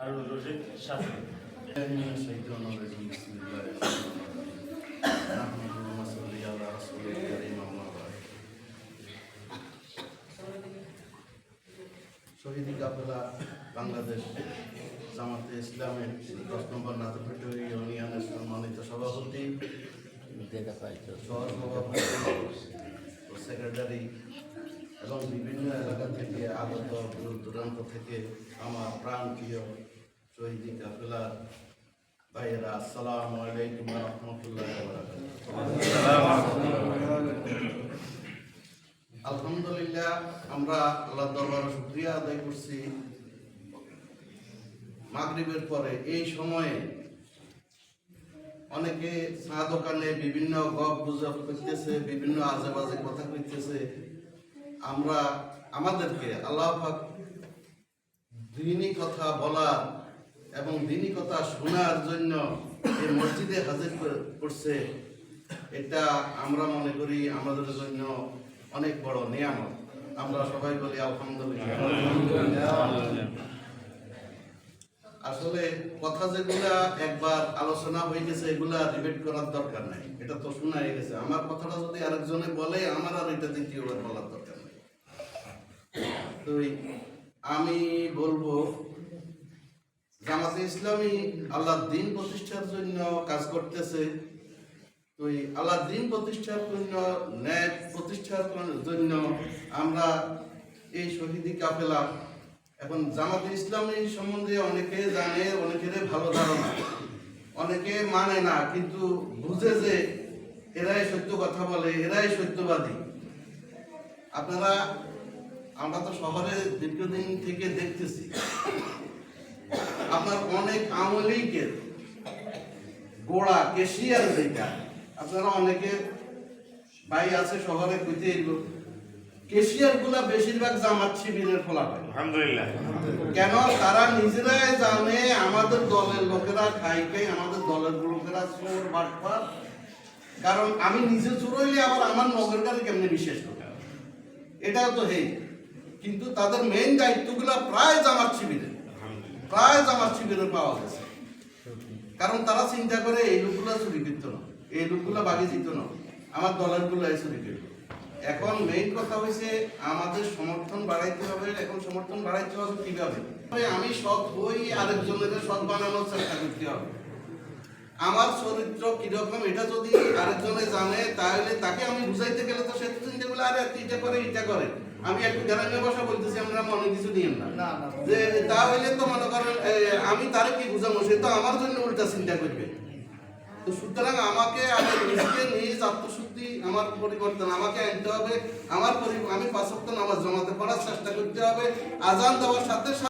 হারুন রশিদ সাথে শহীদি কাপেলা বাংলাদেশ জামাতে ইসলামের দশ নম্বর নাটকের ইউনিয়নের সম্মানিত সভাপতি সহসভাপতি সেক্রেটারি এবং বিভিন্ন এলাকা থেকে আগত দূর দূরান্ত থেকে আমার প্রাণ প্রিয় শহীদি কাফেলা ভাইয়েরা, আসসালামু আলাইকুম রহমতুল্লাহ আলহামদুলিল্লাহ, আমরা আল্লাহ দরবার শুক্রিয়া আদায় করছি। মাগরিবের পরে, এই সময়ে অনেকে চা দোকানে বিভিন্ন গপ গুজব করতেছে, বিভিন্ন আজে বাজে কথা কইতেছে। আমরা আমাদেরকে আল্লাহ দিনই কথা বলা এবং দিনই কথা শোনার জন্য এই মসজিদে হাজির করছে, এটা আমরা মনে করি আমাদের জন্য অনেক বড় নিয়ামত। আমরা সবাই বলি আলহামদুলিল্লাহ। আসলে কথা যেগুলা একবার আলোচনা হয়ে গেছে, এগুলা রিপিট করার দরকার নাই। এটা তো শোনা হয়ে গেছে। আমার কথাটা যদি আরেকজনে বলে, আমার আর এটা দ্বিতীয়বার বলার দরকার নেই তো আমি বলব, জামাতে ইসলামী আল্লাহ দিন প্রতিষ্ঠার জন্য কাজ করতেছে। তো এই আল্লাহর দিন প্রতিষ্ঠার জন্য, ন্যায় প্রতিষ্ঠার জন্য আমরা এই শহীদি কাফেলা। এখন জামাতে ইসলামী সম্বন্ধে অনেকে জানে, অনেকের ভালো ধারণা, অনেকে মানে না, কিন্তু বুঝে যে এরাই সত্য কথা বলে, এরাই সত্যবাদী। আপনারা আমরা তো শহরে দীর্ঘদিন থেকে দেখতেছি। আপনার অনেক আমলিকের গোড়া কেশিয়ার যেটা আপনারা অনেকে ভাই আছে শহরে কইতে এলো। কেশিয়ারগুলা বেশিরভাগ জামাত শিবিরের ফলাফল। আলহামদুলিল্লাহ। কেন? তারা নিজেরাই জানে আমাদের দলের লোকেরা খাই খাই আমাদের দলের লোকেরা চোর বাটপার। কারণ আমি নিজে চোর হইলে আবার আমার নগরকারে কেমনে বিশ্বাস করবে? এটাও তো হেই। কিন্তু তাদের মেইন দায়িত্বগুলো প্রায় জামাত শিবিরে। প্রায় জামাত শিবিরে পাওয়া গেছে। কারণ তারা চিন্তা করে এই লোকগুলো চুরি করতো না এই লোকগুলো বাগে যেত না আমার দলেরগুলো চুরি করতো এখন মেইন কথা হয়েছে আমাদের সমর্থন বাড়াইতে হবে এখন সমর্থন বাড়াইতে হবে কীভাবে? আমি সৎ হই আরেকজনের সৎ বানানোর চেষ্টা করতে হবে। আমার চরিত্র কীরকম এটা যদি আরেকজনে জানে তাহলে তাকে আমি বুঝাইতে গেলে তো সে তো চিন্তা করলে আরে এটা করে এটা করে। আমি একটু গ্রামীয় ভাষা বলতেছি আমরা মনে কিছু নিয়েন না। যে তাহলে তো মনে করেন আমি তারে কি বুঝাবো? সে তো আমার জন্য উল্টা চিন্তা করবে। তো সুতরাং আমাকে আগে নিজকে নিজ আত্মশুদ্ধি আমার পরিবর্তন আমাকে আনতে হবে। আমার আমি পাঁচ সপ্তাহ নামাজ জমাতে পড়ার চেষ্টা করতে হবে। আজান দেওয়ার সাথে সাথে